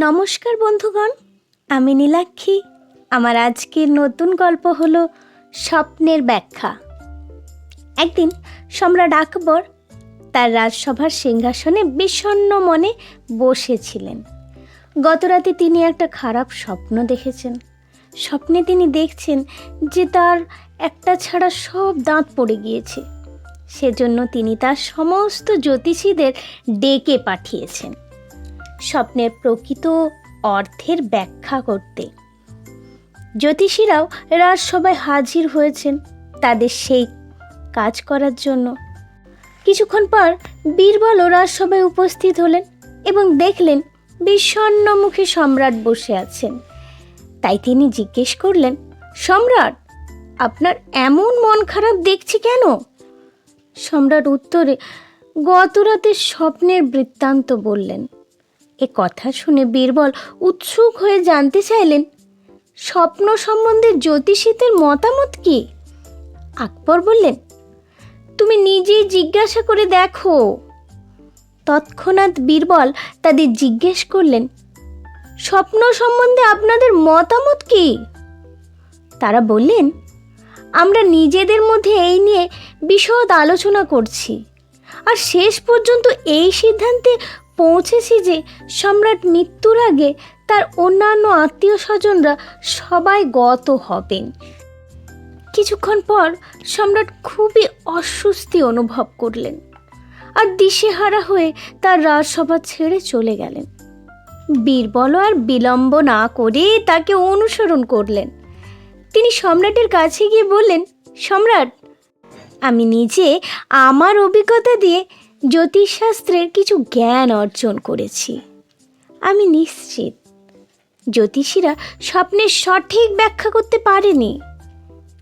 নমস্কার বন্ধুগণ, আমি নীলাক্ষী। আমার আজকের নতুন গল্প হলো স্বপ্নের ব্যাখ্যা। একদিন সম্রাট আকবর তার রাজসভার সিংহাসনে বিষণ্ণ মনে বসেছিলেন। গতরাতে তিনি একটা খারাপ স্বপ্ন দেখেছেন। স্বপ্নে তিনি দেখছেন যে তার একটা ছাড়া সব দাঁত পড়ে গিয়েছে। সেজন্য তিনি তার সমস্ত জ্যোতিষীদের ডেকে পাঠিয়েছেন। স্বপ্নের প্রকৃত অর্থের ব্যাখ্যা করতে। জ্যোতিষীরাও রাজসভায় হাজির হয়েছেন তাদের সেই কাজ করার জন্য। কিছুক্ষণ পর বীরবলও রাজসভায় উপস্থিত হলেন এবং দেখলেন বিষণ্ণ মুখে সম্রাট বসে আছেন। তাই তিনি জিজ্ঞেস করলেন, সম্রাট, আপনার এমন মন খারাপ দেখছি কেন? সম্রাট উত্তরে, গত রাতের স্বপ্নের বৃত্তান্ত বললেন এ কথা শুনে বীরবল উৎসুক হয়ে জানতে চাইলেন, স্বপ্ন সম্বন্ধে জ্যোতিষীদের মতামত কি? আকবর বললেন, তুমি নিজেই জিজ্ঞাসা করে দেখো। তৎক্ষণাৎ বীরবল তাদের জিজ্ঞেস করলেন, স্বপ্ন সম্বন্ধে আপনাদের মতামত কি? তারা বললেন, আমরা নিজেদের মধ্যে এই নিয়ে বিশদ আলোচনা করছি, আর শেষ পর্যন্ত এই সিদ্ধান্তে পৌঁছেছি যে সম্রাট মৃত্যুর আগে তার অন্যান্য আত্মীয় স্বজনরা সবাই গত হবেন। কিছুক্ষণ পর সম্রাট খুবই অস্বস্তি অনুভব করলেন আর দিশেহারা হয়ে তার রাজসভা ছেড়ে চলে গেলেন। বীরবল আর বিলম্ব না করে তাকে অনুসরণ করলেন। তিনি সম্রাটের কাছে গিয়ে বললেন, সম্রাট, আমি নিজে আমার অভিজ্ঞতা দিয়ে জ্যোতিষশাস্ত্রের কিছু জ্ঞান অর্জন করেছি। আমি নিশ্চিত জ্যোতিষীরা স্বপ্নের সঠিক ব্যাখ্যা করতে পারেনি।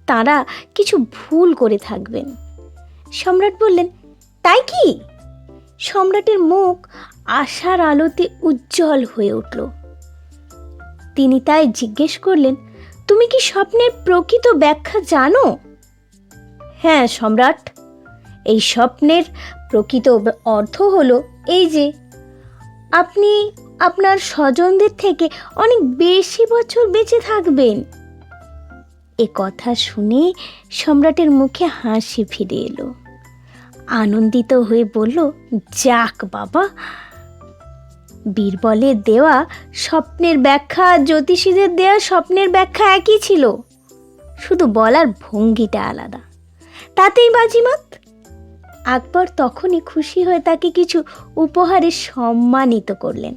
তারা কিছু ভুল করে থাকবেন। সম্রাট বললেন, তাই কি? সম্রাটের মুখ আশার আলোতে উজ্জ্বল হয়ে উঠল। তিনি তাই জিজ্ঞেস করলেন, তুমি কি স্বপ্নের প্রকৃত ব্যাখ্যা জানো? হ্যাঁ সম্রাট। এই স্বপ্নের প্রকৃত অর্থ হলো এই যে, আপনি আপনার স্বজনদের থেকে অনেক বেশি বছর বেঁচে থাকবেন। এ কথা শুনে সম্রাটের মুখে হাসি ফিরে এলো। আনন্দিত হয়ে বলল, যাক বাবা বীরবলের দেওয়া স্বপ্নের ব্যাখ্যা, জ্যোতিষীদের দেওয়া স্বপ্নের ব্যাখ্যা একই ছিল। শুধু বলার ভঙ্গিটা আলাদা। তাতেই বাজিমাত? আকবর তখনই খুশি হয়ে তাকে কিছু উপহারে সম্মানিত করলেন।